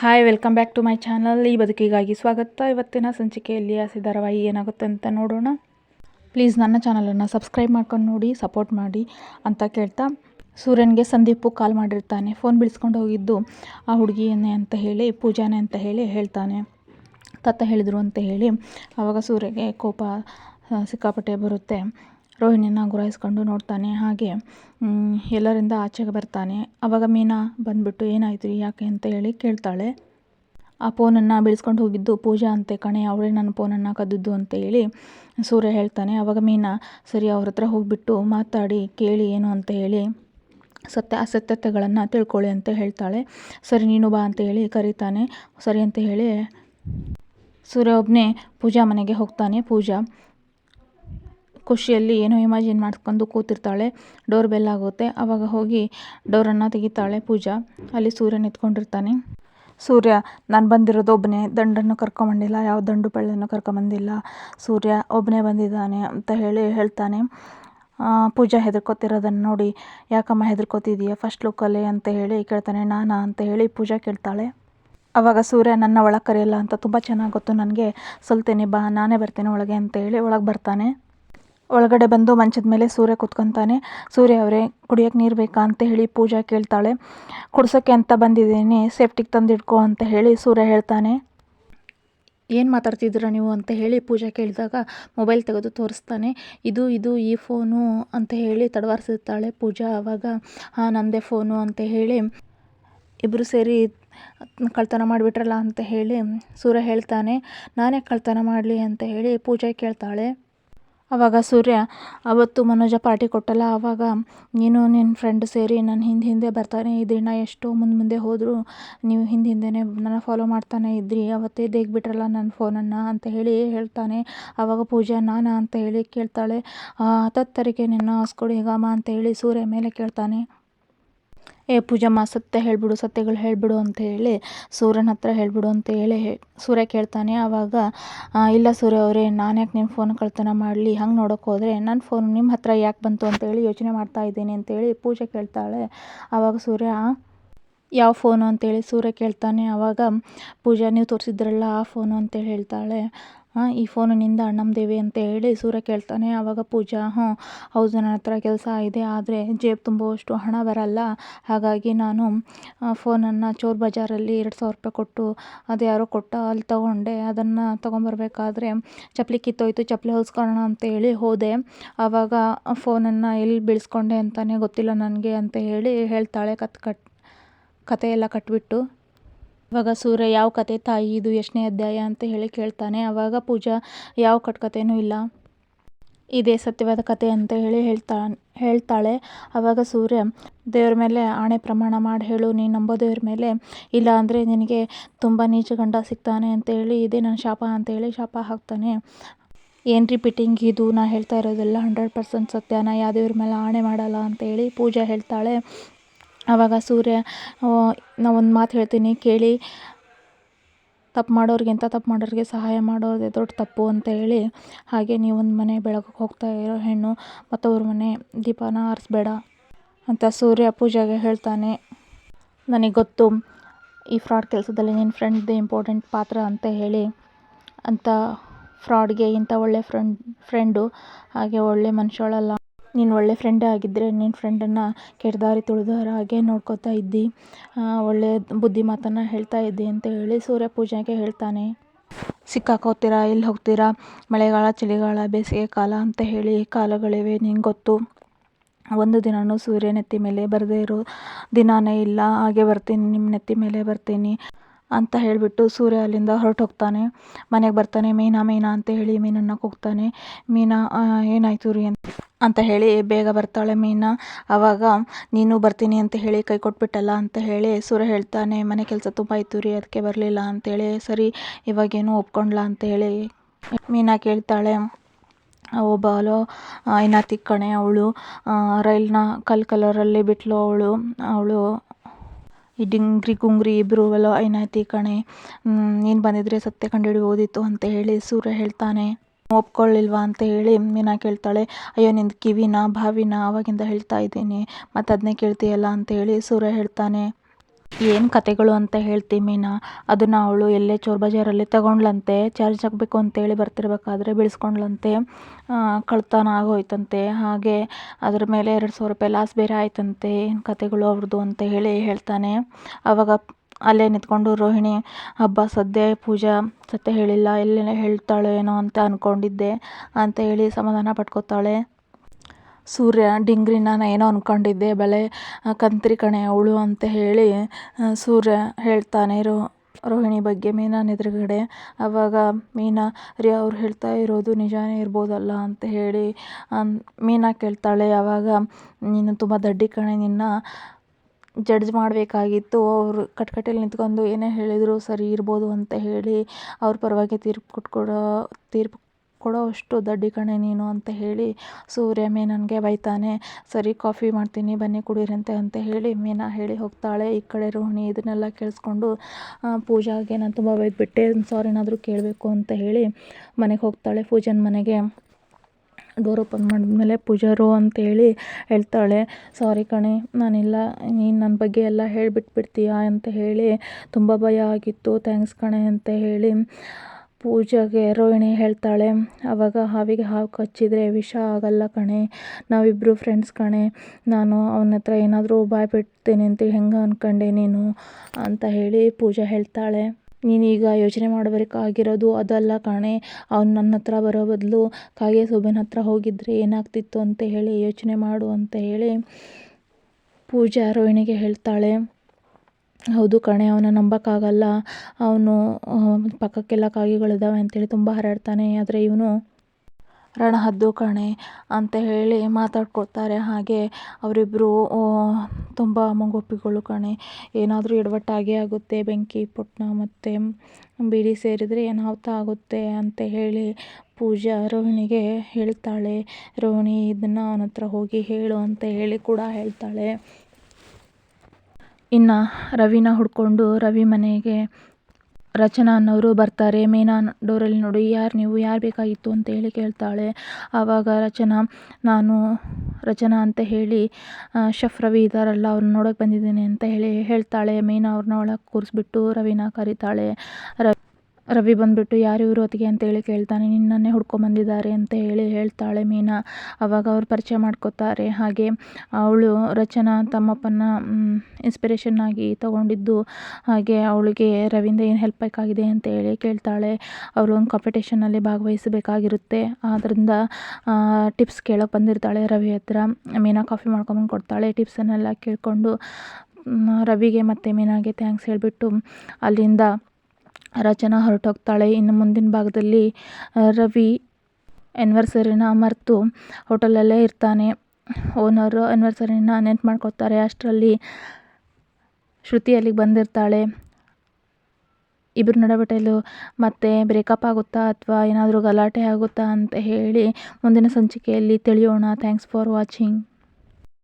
Hi welcome back to my channel ಈ ಬದುಕಿಗಾಗಿ ಸ್ವಾಗತ. ಇವತ್ತಿನ ಸಂಚಿಕೆಯಲ್ಲಿ ಆಸೆ ಧಾರಾವಾಹಿ ಏನಾಗುತ್ತೆ ಅಂತ ನೋಡೋಣ. ಪ್ಲೀಸ್ ನನ್ನ ಚಾನಲನ್ನು ಸಬ್ಸ್ಕ್ರೈಬ್ ಮಾಡ್ಕೊಂಡು ನೋಡಿ ಸಪೋರ್ಟ್ ಮಾಡಿ ಅಂತ ಕೇಳ್ತಾ ಸೂರ್ಯನಿಗೆ ಸಂದೀಪು ಕಾಲ್ ಮಾಡಿರ್ತಾನೆ. ಫೋನ್ ಬಿಡಿಸ್ಕೊಂಡು ಹೋಗಿದ್ದು, ಆ ಹುಡುಗಿಯನ್ನೇ ಅಂತ ಹೇಳಿ, ಪೂಜಾನೆ ಅಂತ ಹೇಳಿ ಹೇಳ್ತಾನೆ. ತತ್ತ ಹೇಳಿದರು ಅಂತ ಹೇಳಿ ಆವಾಗ ಸೂರ್ಯಗೆ ಕೋಪ ಸಿಕ್ಕಾಪಟ್ಟೆ ಬರುತ್ತೆ. ರೋಹಿಣಿನ ಗುರಾಯಿಸ್ಕೊಂಡು ನೋಡ್ತಾನೆ, ಹಾಗೆ ಎಲ್ಲರಿಂದ ಆಚೆಗೆ ಬರ್ತಾನೆ. ಅವಾಗ ಮೀನಾ ಬಂದುಬಿಟ್ಟು ಏನಾಯಿತು, ಯಾಕೆ ಅಂತ ಹೇಳಿ ಕೇಳ್ತಾಳೆ. ಆ ಫೋನನ್ನು ಬೆಳೆಸ್ಕೊಂಡು ಹೋಗಿದ್ದು ಪೂಜಾ ಅಂತೆ ಕಣೆ, ಅವಳೇ ನನ್ನ ಫೋನನ್ನು ಕದ್ದಿದ್ದು ಅಂತ ಹೇಳಿ ಸೂರ್ಯ ಹೇಳ್ತಾನೆ. ಆವಾಗ ಮೀನಾ, ಸರಿ, ಅವ್ರ ಹತ್ರ ಹೋಗಿಬಿಟ್ಟು ಮಾತಾಡಿ, ಕೇಳಿ ಏನು ಅಂತ ಹೇಳಿ ಸತ್ಯ, ಅಸತ್ಯತೆಗಳನ್ನು ತಿಳ್ಕೊಳ್ಳಿ ಅಂತ ಹೇಳ್ತಾಳೆ. ಸರಿ, ನೀನು ಬಾ ಅಂತ ಹೇಳಿ ಕರೀತಾನೆ. ಸರಿ ಅಂತ ಹೇಳಿ ಸೂರ್ಯ ಒಬ್ಬನೇ ಪೂಜಾ ಮನೆಗೆ ಹೋಗ್ತಾನೆ. ಪೂಜಾ ಖುಷಿಯಲ್ಲಿ ಏನೋ ಇಮ್ಯಾಜಿನ್ ಮಾಡ್ಕೊಂಡು ಕೂತಿರ್ತಾಳೆ. ಡೋರ್ ಬೆಲ್ ಆಗುತ್ತೆ. ಆವಾಗ ಹೋಗಿ ಡೋರನ್ನು ತೆಗಿತಾಳೆ ಪೂಜಾ. ಅಲ್ಲಿ ಸೂರ್ಯ ನಿಂತ್ಕೊಂಡಿರ್ತಾನೆ. ಸೂರ್ಯ, ನಾನು ಬಂದಿರೋದು ಒಬ್ಬನೇ ದಂಡನ್ನು ಕರ್ಕೊಂಬಂದಿಲ್ಲ. ಯಾವ ದಂಡು ಪಳ್ಳನ್ನು ಕರ್ಕೊಂಬಂದಿಲ್ಲ. ಸೂರ್ಯ ಒಬ್ಬನೇ ಬಂದಿದ್ದಾನೆ ಅಂತ ಹೇಳಿ ಹೇಳ್ತಾನೆ. ಪೂಜಾ ಹೆದರ್ಕೋತಿರೋದನ್ನು ನೋಡಿ, ಯಾಕಮ್ಮ ಹೆದರ್ಕೋತಿದೀಯ? ಫಸ್ಟ್ ಲುಕ್ಕಲ್ಲಿ ಅಂತ ಹೇಳಿ ಕೇಳ್ತಾನೆ. ನಾನಾ ಅಂತ ಹೇಳಿ ಪೂಜಾ ಕೇಳ್ತಾಳೆ. ಅವಾಗ ಸೂರ್ಯ, ನನ್ನ ಒಳಗೆ ಕರೆಯಲ್ಲ ಅಂತ ತುಂಬ ಚೆನ್ನಾಗಿ ಗೊತ್ತು. ನನಗೆ, ಸಲ್ತೇನೆ ಬಾ, ನಾನೇ ಬರ್ತೇನೆ ಒಳಗೆ ಅಂತ ಹೇಳಿ ಒಳಗೆ ಬರ್ತಾನೆ. ಒಳಗಡೆ ಬಂದು ಮಂಚದ ಮೇಲೆ ಸೂರ್ಯ ಕೂತ್ಕೊತಾನೆ. ಸೂರ್ಯ ಅವರೇ ಕುಡಿಯೋಕ್ಕೆ ನೀರು ಬೇಕಾ ಅಂತ ಹೇಳಿ ಪೂಜಾ ಕೇಳ್ತಾಳೆ. ಕುಡ್ಸೋಕ್ಕೆ ಅಂತ ಬಂದಿದ್ದೀನಿ, ಸೇಫ್ಟಿಗೆ ತಂದಿಡ್ಕೊ ಅಂತ ಹೇಳಿ ಸೂರ್ಯ ಹೇಳ್ತಾನೆ. ಏನು ಮಾತಾಡ್ತಿದ್ದೀರ ನೀವು ಅಂತ ಹೇಳಿ ಪೂಜಾ ಕೇಳಿದಾಗ ಮೊಬೈಲ್ ತೆಗೆದು ತೋರಿಸ್ತಾನೆ. ಇದು ಇದು ಈ ಫೋನು ಅಂತ ಹೇಳಿ ತಡವಾರಿಸುತ್ತಾಳೆ ಪೂಜಾ ಆವಾಗ ಹಾಂ, ನಂದೇ ಫೋನು ಅಂತ ಹೇಳಿ ಇಬ್ಬರು ಸೇರಿ ಕಳ್ತನ ಮಾಡಿಬಿಟ್ರಲ್ಲ ಅಂತ ಹೇಳಿ ಸೂರ್ಯ ಹೇಳ್ತಾನೆ. ನಾನೇ ಕಳ್ತನ ಮಾಡಲಿ ಅಂತ ಹೇಳಿ ಪೂಜಾ ಕೇಳ್ತಾಳೆ. ಆವಾಗ ಸೂರ್ಯ, ಅವತ್ತು ಮನೋಜ ಪಾರ್ಟಿ ಕೊಟ್ಟಲ್ಲ ಆವಾಗ ನೀನು ನಿನ್ನ ಫ್ರೆಂಡ್ ಸೇರಿ ನನ್ನ ಹಿಂದೆ ಹಿಂದೆ ಬರ್ತಾನೆ ಇದ್ರಿ, ನಾ ಎಷ್ಟೋ ಮುಂದೆ ಮುಂದೆ ಹೋದರೂ, ನೀವು ಹಿಂದೆ ಹಿಂದೆನೇ ನನ್ನ ಫಾಲೋ ಮಾಡ್ತಾನೆ ಇದ್ರಿ, ಅವತ್ತೇ ದೇಗ್ಬಿಟ್ರಲ್ಲ ನನ್ನ ಫೋನನ್ನು ಅಂತ ಹೇಳಿ ಹೇಳ್ತಾನೆ. ಆವಾಗ ಪೂಜಾ, ನಾನಾ? ಅಂತ ಹೇಳಿ ಕೇಳ್ತಾಳೆ. ಹತ್ತತ್ತರಿಗೆ ನಿನ್ನ ಹಾಸ್ಕೊಡಿ ಗಾಮ ಅಂತ ಹೇಳಿ ಸೂರ್ಯ ಮೇಲೆ ಕೇಳ್ತಾನೆ. ಏ ಪೂಜಮ್ಮ ಸತ್ಯ ಹೇಳಿಬಿಡು, ಸತ್ಯಗಳು ಹೇಳಿಬಿಡು ಅಂತ ಹೇಳಿ ಸೂರ್ಯನ ಹತ್ರ ಹೇಳಿಬಿಡು ಅಂತ ಹೇಳಿ ಸೂರ್ಯ ಕೇಳ್ತಾನೆ. ಆವಾಗ ಇಲ್ಲ ಸೂರ್ಯ ಅವರೇ, ನಾನು ಯಾಕೆ ನಿಮ್ಮ ಫೋನ್ ಕಳ್ತನ ಮಾಡಲಿ? ಹಂಗೆ ನೋಡೋಕೆ ಹೋದರೆ ನನ್ನ ಫೋನ್ ನಿಮ್ಮ ಹತ್ರ ಯಾಕೆ ಬಂತು ಅಂತ ಹೇಳಿ ಯೋಚನೆ ಮಾಡ್ತಾ ಇದ್ದೀನಿ ಅಂತೇಳಿ ಪೂಜೆ ಕೇಳ್ತಾಳೆ. ಆವಾಗ ಸೂರ್ಯ ಯಾವ ಫೋನು ಅಂತೇಳಿ ಸೂರ್ಯ ಕೇಳ್ತಾನೆ. ಆವಾಗ ಪೂಜಾ, ನೀವು ತೋರಿಸಿದ್ರಲ್ಲ ಆ ಫೋನು ಅಂತೇಳಿ ಹೇಳ್ತಾಳೆ. ಈ ಫೋನಿನಿಂದ ಅಣ್ಣಂ ಅಣ್ಣಮ್ದೇವಿ ಅಂತ ಹೇಳಿ ಸೂರ್ಯ ಕೇಳ್ತಾನೆ ಆವಾಗ ಪೂಜಾ ಹ್ಞೂ ಹೌದು, ನನ್ನ ಹತ್ರ ಕೆಲಸ ಇದೆ, ಆದರೆ ಜೇಬು ತುಂಬುವಷ್ಟು ಹಣ ಬರಲ್ಲ, ಹಾಗಾಗಿ ನಾನು ಫೋನನ್ನು ಚೋರ್ ಬಜಾರಲ್ಲಿ ಎರಡು ಸಾವಿರ ರೂಪಾಯಿ ಕೊಟ್ಟು ಅದು ಯಾರೋ ಕೊಟ್ಟ, ಅಲ್ಲಿ ತೊಗೊಂಡೆ, ಅದನ್ನು ತೊಗೊಂಬರ್ಬೇಕಾದ್ರೆ ಚಪ್ಪಲಿ ಕಿತ್ತೋಯ್ತು ಚಪ್ಪಲಿ ಹೊಲ್ಸ್ಕೊಳ್ಳೋಣ ಅಂತ ಹೇಳಿ ಹೋದೆ ಆವಾಗ ಫೋನನ್ನು ಎಲ್ಲಿ ಬೀಳಿಸ್ಕೊಂಡೆ ಅಂತಲೇ ಗೊತ್ತಿಲ್ಲ ನನಗೆ ಅಂತ ಹೇಳಿ ಹೇಳ್ತಾಳೆ, ಕತ್, ಕಟ್ ಕತೆಯೆಲ್ಲ ಕಟ್ಬಿಟ್ಟು. ಇವಾಗ ಸೂರ್ಯ ಯಾವ ಕತೆ ತಾಯಿ ಇದು ಎಷ್ಟನೇ ಅಧ್ಯಾಯ ಅಂತ ಹೇಳಿ ಕೇಳ್ತಾನೆ. ಆವಾಗ ಪೂಜಾ ಯಾವ ಕಟ್ಕತೆನೂ ಇಲ್ಲ. ಇದೇ ಸತ್ಯವಾದ ಕತೆ ಅಂತ ಹೇಳಿ ಹೇಳ್ತಾ, ಹೇಳ್ತಾಳೆ. ಆವಾಗ ಸೂರ್ಯ, ದೇವ್ರ ಮೇಲೆ ಆಣೆ ಪ್ರಮಾಣ ಮಾಡಿ ಹೇಳು, ನೀನು ನಂಬೋ ದೇವ್ರ ಮೇಲೆ ಇಲ್ಲ ಅಂದರೆ ನಿನಗೆ ತುಂಬ ನೀಚ ಗಂಡ ಸಿಗ್ತಾನೆ ಅಂತ ಹೇಳಿ, ಇದೇ ನನ್ನ ಶಾಪ ಅಂತ ಹೇಳಿ ಶಾಪ ಹಾಕ್ತಾನೆ. ಏನು ರಿಪೀಟಿಂಗ್ ಇದು? ನಾ ಹೇಳ್ತಾ ಇರೋದೆಲ್ಲ ಹಂಡ್ರೆಡ್ ಪರ್ಸೆಂಟ್ ಸತ್ಯ. ನಾ ಯಾವ ದೇವ್ರ ಮೇಲೆ ಆಣೆ ಮಾಡಲ್ಲ ಅಂತ ಹೇಳಿ ಪೂಜಾ ಹೇಳ್ತಾಳೆ. ಆವಾಗ ಸೂರ್ಯ ನಾ ಒಂದು ಮಾತು ಹೇಳ್ತೀನಿ, ಕೇಳಿ. ತಪ್ಪು ಮಾಡೋರಿಗಿಂತ ತಪ್ಪು ಮಾಡೋರಿಗೆ ಸಹಾಯ ಮಾಡೋದೇ ದೊಡ್ಡ ತಪ್ಪು ಅಂತ ಹೇಳಿ, ಹಾಗೆ ನೀವು ಒಂದು ಮನೆ ಬೆಳಗಕ್ಕೆ ಹೋಗ್ತಾ ಇರೋ ಹೆಣ್ಣು ಮತ್ತೊಬ್ಬರ ಮನೆ ದೀಪನ ಆರಿಸ್ಬೇಡ ಅಂತ ಸೂರ್ಯ ಪೂಜೆಗೆ ಹೇಳ್ತಾನೆ. ನನಗೆ ಗೊತ್ತು, ಈ ಫ್ರಾಡ್ ಕೆಲಸದಲ್ಲಿ ನಿನ್ನ ಫ್ರೆಂಡ್ದು ಇಂಪಾರ್ಟೆಂಟ್ ಪಾತ್ರ ಅಂತ ಹೇಳಿ. ಅಂತ ಫ್ರಾಡ್ಗೆ ಇಂಥ ಒಳ್ಳೆ ಫ್ರೆಂಡ್, ಫ್ರೆಂಡು, ಹಾಗೆ ಒಳ್ಳೆ ಮನುಷ್ಯಳಲ್ಲ. ನೀನು ಒಳ್ಳೆ ಫ್ರೆಂಡೇ ಆಗಿದ್ದರೆ ನಿನ್ನ ಫ್ರೆಂಡನ್ನು ಕೆಟ್ಟದಾರಿ ತುಳಿದವರ ಹಾಗೆ ನೋಡ್ಕೋತಾ ಇದ್ದಿ. ಒಳ್ಳೆಯ ಒಳ್ಳೆ ಬುದ್ಧಿ ಮಾತನ್ನು ಹೇಳ್ತಾ ಇದ್ದಿ ಅಂತ ಹೇಳಿ ಸೂರ್ಯ ಪೂಜೆಗೆ ಹೇಳ್ತಾನೆ. ಸಿಕ್ಕಾಕೋತೀರಾ, ಎಲ್ಲಿ ಹೋಗ್ತೀರಾ? ಮಳೆಗಾಲ, ಚಳಿಗಾಲ, ಬೇಸಿಗೆ ಕಾಲ ಅಂತ ಹೇಳಿ ಕಾಲಗಳಿವೆ, ನಿಂಗೆ ಗೊತ್ತು. ಒಂದು ದಿನವೂ ಸೂರ್ಯ ನೆತ್ತಿ ಮೇಲೆ ಬರದೇ ಇರೋ. ದಿನಾನೇ ಇಲ್ಲ, ಹಾಗೆ ಬರ್ತೀನಿ ನಿಮ್ಮ ನೆತ್ತಿ ಮೇಲೆ ಬರ್ತೀನಿ. ಅಂತ ಹೇಳಿಬಿಟ್ಟು ಸೂರ್ಯ ಅಲ್ಲಿಂದ ಹೊರಟು ಹೋಗ್ತಾನೆ ಮನೆಗೆ ಬರ್ತಾನೆ, ಮೀನಾ ಮೀನಾ, ಅಂತ ಹೇಳಿ ಮೀನನ್ನು ಕೂಗ್ತಾನೆ. ಮೀನಾ ಏನಾಯಿತು ರೀ? ಅಂತ ಅಂತ ಹೇಳಿ ಬೇಗ ಬರ್ತಾಳೆ ಮೀನಾ. ಆವಾಗ ನೀನು ಬರ್ತೀನಿ ಅಂತ ಹೇಳಿ ಕೈ ಕೊಟ್ಬಿಟ್ಟಲ್ಲ? ಅಂತ ಹೇಳಿ ಸೂರ್ಯ ಹೇಳ್ತಾನೆ, ಮನೆ ಕೆಲಸ ತುಂಬ ಇತ್ತು ರೀ ಅದಕ್ಕೆ ಬರಲಿಲ್ಲ ಅಂತೇಳಿ ಸರಿ, ಇವಾಗೇನು ಒಪ್ಕೊಂಡ್ಲಾ? ಅಂತ ಹೇಳಿ ಮೀನಾ ಕೇಳ್ತಾಳೆ. ಒಬ್ಬಳು ಐನಾ ತಿಕ್ಕಣೆ ಅವಳು. ರೈಲ್ನ ಕಲ್ ಕಲರಲ್ಲಿ ಬಿಟ್ಲು ಅವಳು. ಅವಳು ಈ ಡಿಂಗ್ರಿ ಗುಂಗ್ರಿ ಇಬ್ಬರು ಎಲ್ಲ ಏನಾಯ್ತು ಕಣೆ ನೀನು ಬಂದಿದ್ರೆ ಸತ್ಯ ಕಂಡುಹಿಡಿಬೋದಿತ್ತು ಅಂತ ಹೇಳಿ ಸೂರ್ಯ ಹೇಳ್ತಾನೆ. ಒಪ್ಕೊಳ್ಳಿಲ್ವಾ ಅಂತ ಹೇಳಿ ಮೀನಾ ಕೇಳ್ತಾಳೆ. ಅಯ್ಯೋ, ನಿಂದು ಕಿವಿನ ಬಾವಿನ ಅವಾಗಿಂದ ಹೇಳ್ತಾ ಇದ್ದೀನಿ. ಮತ್ತು ಅದನ್ನೇ ಕೇಳ್ತೀಯಲ್ಲ ಅಂತ ಹೇಳಿ ಸೂರ್ಯ ಹೇಳ್ತಾನೆ. ಏನು ಕತೆಗಳು ಅಂತ ಹೇಳ್ತಿ ಮೀನಾ? ಅದನ್ನು ಅವಳು ಎಲ್ಲೇ ಚೋರ್ ಬಜಾರಲ್ಲಿ ತಗೊಂಡ್ಲಂತೆ, ಚಾರ್ಜ್ ಹಾಕಬೇಕು ಅಂತೇಳಿ ಬರ್ತಿರ್ಬೇಕಾದ್ರೆ ಬೀಳಿಸ್ಕೊಂಡ್ಲಂತೆ. ಕಳ್ತನ ಆಗೋಯ್ತಂತೆ. ಹಾಗೆ ಅದ್ರ ಮೇಲೆ ಎರಡು ಸಾವಿರ ರೂಪಾಯಿ ಲಾಸ್ ಬೇರೆ ಆಯ್ತಂತೆ. ಏನು ಕತೆಗಳು ಅವ್ರದ್ದು ಅಂತ ಹೇಳಿ ಹೇಳ್ತಾನೆ. ಅವಾಗ ಅಲ್ಲೇ ನಿಂತ್ಕೊಂಡು ರೋಹಿಣಿ, ಹಬ್ಬ ಸದ್ಯ ಪೂಜಾ, ಸತ್ಯ ಹೇಳಿಲ್ಲ ಎಲ್ಲೇ ಹೇಳ್ತಾಳೋ ಏನೋ ಅಂತ ಅಂದ್ಕೊಂಡಿದ್ದೆ ಅಂತ ಹೇಳಿ ಸಮಾಧಾನ ಪಡ್ಕೊತಾಳೆ ಸೂರ್ಯ ಡಿಂಗ್ರಿ ನಾನು ಏನೋ ಅಂದ್ಕೊಂಡಿದ್ದೆ ಬಲೆ ಕಂತ್ರಿ ಕಣೆ, ಅವಳು ಅಂತ ಹೇಳಿ ಸೂರ್ಯ ಹೇಳ್ತಾನೆ ರೋ, ರೋಹಿಣಿ ಬಗ್ಗೆ ಮೀನಾನ ಎದುರುಗಡೆ. ಆವಾಗ ಮೀನಾ ರೀ ಅವ್ರು ಹೇಳ್ತಾ ಇರೋದು ನಿಜಾನೇ ಇರ್ಬೋದಲ್ಲ ಅಂತ ಹೇಳಿ ಮೀನಾ ಕೇಳ್ತಾಳೆ. ಆವಾಗ ನೀನು ತುಂಬ ದಡ್ಡಿ ಕಣೆ, ನಿನ್ನ ಜಡ್ಜ್ ಮಾಡಬೇಕಾಗಿತ್ತು. ಅವರು ಕಟ್ಕಟ್ಟೆಯಲ್ಲಿ ನಿಂತ್ಕೊಂಡು ಏನೇ ಹೇಳಿದರೂ ಸರಿ ಇರ್ಬೋದು ಅಂತ ಹೇಳಿ, ಅವ್ರ ಪರವಾಗಿ ತೀರ್ಪು ಕೊಟ್ಕೊಡೋ, ತೀರ್ಪು ಕೊಡೋ ಅಷ್ಟು ದಡ್ಡಿ ಕಣೆ ನೀನು ಅಂತ ಹೇಳಿ, ಸೂರ್ಯ ಮೀನನ್ಗೆ ಬೈತಾನೆ. ಸರಿ, ಕಾಫಿ ಮಾಡ್ತೀನಿ, ಬನ್ನಿ ಕುಡೀರಂತೆ ಅಂತ ಹೇಳಿ ಮೀನಾ ಹೇಳಿ ಹೋಗ್ತಾಳೆ. ಈ ಕಡೆ ರೋಹಿಣಿ ಇದನ್ನೆಲ್ಲ ಕೇಳಿಸ್ಕೊಂಡು ಪೂಜಾಗೆ ನಾನು ತುಂಬ ಬೈದ್ಬಿಟ್ಟೆ. ಸಾರಿನಾದರೂ ಕೇಳಬೇಕು ಅಂತ ಹೇಳಿ ಮನೆಗೆ ಹೋಗ್ತಾಳೆ. ಪೂಜನ್ ಮನೆಗೆ ಡೋರ್ ಓಪನ್ ಮಾಡಿದ್ಮೇಲೆ ಪೂಜಾರು ಅಂತೇಳಿ ಹೇಳ್ತಾಳೆ. ಸಾರಿ ಕಣೆ, ನಾನಿಲ್ಲ. ನೀನು ನನ್ನ ಬಗ್ಗೆ ಎಲ್ಲ ಹೇಳಿಬಿಟ್ಬಿಡ್ತೀಯಾ? ಅಂತ ಹೇಳಿ, ತುಂಬ ಭಯ ಆಗಿತ್ತು. ಥ್ಯಾಂಕ್ಸ್ ಕಣೆ, ಅಂತ ಹೇಳಿ ಪೂಜಾಗೆ ರೋಹಿಣಿ ಹೇಳ್ತಾಳೆ, ಅವಾಗ ಹಾವಿಗೆ ಹಾವು ಕಚ್ಚಿದರೆ ವಿಷ ಆಗಲ್ಲ ಕಣೆ ನಾವಿಬ್ಬರು ಫ್ರೆಂಡ್ಸ್ ಕಣೆ, ನಾನು ಅವನ ಹತ್ರ ಏನಾದರೂ ಬಾಯ್ ಬಿಡ್ತೀನಿ ಅಂತ ಹೆಂಗೆ ಅಂದ್ಕೊಂಡೆ ನೀನು? ಅಂತ ಹೇಳಿ ಪೂಜಾ ಹೇಳ್ತಾಳೆ. ನೀನೀಗ ಯೋಚನೆ ಮಾಡಬೇಕಾಗಿರೋದು ಅದಲ್ಲ ಕಣೆ, ಅವ್ನು ನನ್ನ ಹತ್ರ ಬರೋ ಬದಲು ಕಾಗೆ ಸೊಬೆನ ಹತ್ರ ಹೋಗಿದ್ರೆ ಏನಾಗ್ತಿತ್ತು ಅಂತ ಹೇಳಿ ಯೋಚನೆ ಮಾಡು ಅಂತ ಹೇಳಿ ಪೂಜಾ ರೋಹಿಣಿಗೆ ಹೇಳ್ತಾಳೆ. ಹೌದು ಕಣೆ, ಅವನ ನಂಬೋಕ್ಕಾಗಲ್ಲ. ಅವನು ಪಕ್ಕಕ್ಕೆಲ್ಲ ಕಾಗೆಗಳಿದ್ದಾವೆ ಅಂತೇಳಿ ತುಂಬ ಹಾರಾಡ್ತಾನೆ. ಆದರೆ ಇವನು ರಣಹದ್ದು ಕಣೆ ಅಂತ ಹೇಳಿ ಮಾತಾಡ್ಕೊಳ್ತಾರೆ. ಹಾಗೆ ಅವರಿಬ್ಬರು ತುಂಬ ಮುಂಗೋಪಿಗಳು ಕಣೆ. ಏನಾದರೂ ಎಡವಟ್ಟಾಗೇ ಆಗುತ್ತೆ, ಬೆಂಕಿ, ಪುಟ್ನ ಮತ್ತು ಬೀಡಿ ಸೇರಿದರೆ ಏನಾಹುತ ಆಗುತ್ತೆ ಅಂತ ಹೇಳಿ ಪೂಜಾ ರೋಹಿಣಿಗೆ ಹೇಳ್ತಾಳೆ. ರೋಹಿಣಿ, ಇದನ್ನು ಅವನ ಹತ್ರ ಹೋಗಿ ಹೇಳು ಅಂತ ಹೇಳಿ ಕೂಡ ಹೇಳ್ತಾಳೆ. ಇನ್ನು ರವಿನ ಹುಡ್ಕೊಂಡು ರವಿ ಮನೆಗೆ ರಚನಾ ಅನ್ನೋರು ಬರ್ತಾರೆ. ಮೀನಾ ಡೋರಲ್ಲಿ ನೋಡಿ, ಯಾರು ನೀವು, ಯಾರು ಬೇಕಾಗಿತ್ತು ಅಂತ ಹೇಳಿ ಕೇಳ್ತಾಳೆ. ಆವಾಗ ರಚನಾ, ನಾನು ರಚನಾ ಅಂತ ಹೇಳಿ ಶಫ್ ರವಿ ಇದ್ದಾರಲ್ಲ ಅವ್ರನ್ನ ನೋಡೋಕೆ ಬಂದಿದ್ದೀನಿ ಅಂತ ಹೇಳಿ ಹೇಳ್ತಾಳೆ. ಮೀನಾ ಅವ್ರನ್ನ ಒಳಗೆ ಕೂರಿಸ್ಬಿಟ್ಟು ರವಿನ ಕರೀತಾಳೆ. ರ ರವಿ ಬಂದುಬಿಟ್ಟು, ಯಾರು ಇವರು ಹೊತ್ತಿಗೆ ಅಂತೇಳಿ ಕೇಳ್ತಾನೆ, ನಿನ್ನನ್ನೇ ಹುಡ್ಕೊಂಬಂದಿದ್ದಾರೆ ಅಂತ ಹೇಳಿ ಹೇಳ್ತಾಳೆ ಮೀನಾ. ಅವಾಗ ಅವ್ರು ಪರಿಚಯ ಮಾಡ್ಕೋತಾರೆ. ಹಾಗೆ ಅವಳು ರಚನಾ ತಮ್ಮಪ್ಪನ ಇನ್ಸ್ಪಿರೇಷನ್ ಆಗಿ ತಗೊಂಡಿದ್ದು. ಹಾಗೆ ಅವಳಿಗೆ ರವಿಯಿಂದ ಏನು ಹೆಲ್ಪ್ ಬೇಕಾಗಿದೆ ಅಂತ ಹೇಳಿ ಕೇಳ್ತಾಳೆ. ಅವಳು ಒಂದು ಕಾಂಪಿಟೇಷನಲ್ಲಿ ಭಾಗವಹಿಸಬೇಕಾಗಿರುತ್ತೆ. ಆದ್ದರಿಂದ ಟಿಪ್ಸ್ ಕೇಳೋಕೆ ಬಂದಿರ್ತಾಳೆ ರವಿ ಹತ್ರ. ಮೀನಾ ಕಾಫಿ ಮಾಡ್ಕೊಂಬಂದು ಕೊಡ್ತಾಳೆ ಟಿಪ್ಸನ್ನೆಲ್ಲ ಕೇಳಿಕೊಂಡು ರವಿಗೆ ಮತ್ತು ಮೀನಾಗೆ ಥ್ಯಾಂಕ್ಸ್ ಹೇಳಿಬಿಟ್ಟು, ಅಲ್ಲಿಂದ ರಚನಾ ಹೊರಟೋಗ್ತಾಳೆ. ಇನ್ನು ಮುಂದಿನ ಭಾಗದಲ್ಲಿ ರವಿ ಎನ್ವರ್ಸರಿನ ಮರೆತು ಹೋಟೆಲಲ್ಲೇ ಇರ್ತಾನೆ. ಓನರು ಎನ್ವರ್ಸರಿನ ನೆನ್ಪು ಮಾಡ್ಕೊತಾರೆ ಅಷ್ಟರಲ್ಲಿ ಶ್ರುತಿ ಅಲ್ಲಿಗೆ ಬಂದಿರ್ತಾಳೆ. ಇಬ್ಬರು ನಡಬಟ್ಟಲು ಮತ್ತೆ ಬ್ರೇಕಪ್ ಆಗುತ್ತಾ ಅಥವಾ ಏನಾದರೂ ಗಲಾಟೆ ಆಗುತ್ತಾ ಅಂತ ಹೇಳಿ ಮುಂದಿನ ಸಂಚಿಕೆಯಲ್ಲಿ ತಿಳಿಯೋಣ. Thanks for watching